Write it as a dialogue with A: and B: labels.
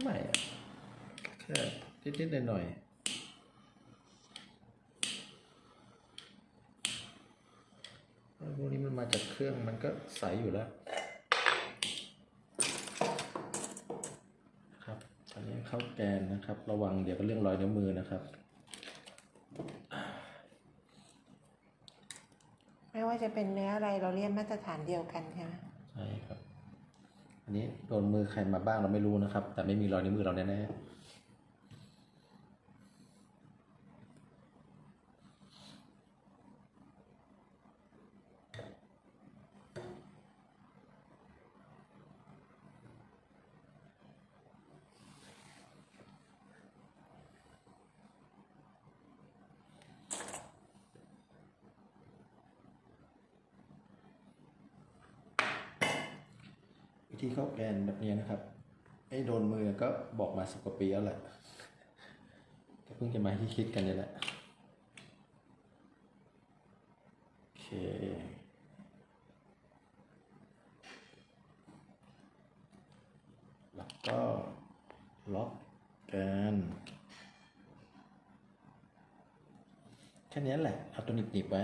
A: ไม่อะแค่นิดๆหน่อยๆแล้วพวกนี้มันมาจากเครื่องมันก็ใสอยู่แล้ว ครับอันนี้ข้าวแกงนะครับ ระวังเดี๋ยวก็เรื่องรอยนิ้วมือนะครับ
B: ไม่ว่าจะเป็นเนื้ออะไรเราเรียนมาตรฐานเดียวกันใช่ไหม
A: ใช่ครับ อันนี้โดนมือใครมาบ้างเราไม่รู้นะครับ แต่ไม่มีรอยนิ้วมือเราแน่ๆ วิธีเข้าแกนแบบนี้นะครับ ไอ้โดนมือก็บอกมาสิบกว่าปีแล้วแหละก็เพิ่งจะมาที่คิดกันนี่แหละโอเคแล้วก็ล็อกแกนแค่นี้แหละ เอาตัวหนีบๆไว้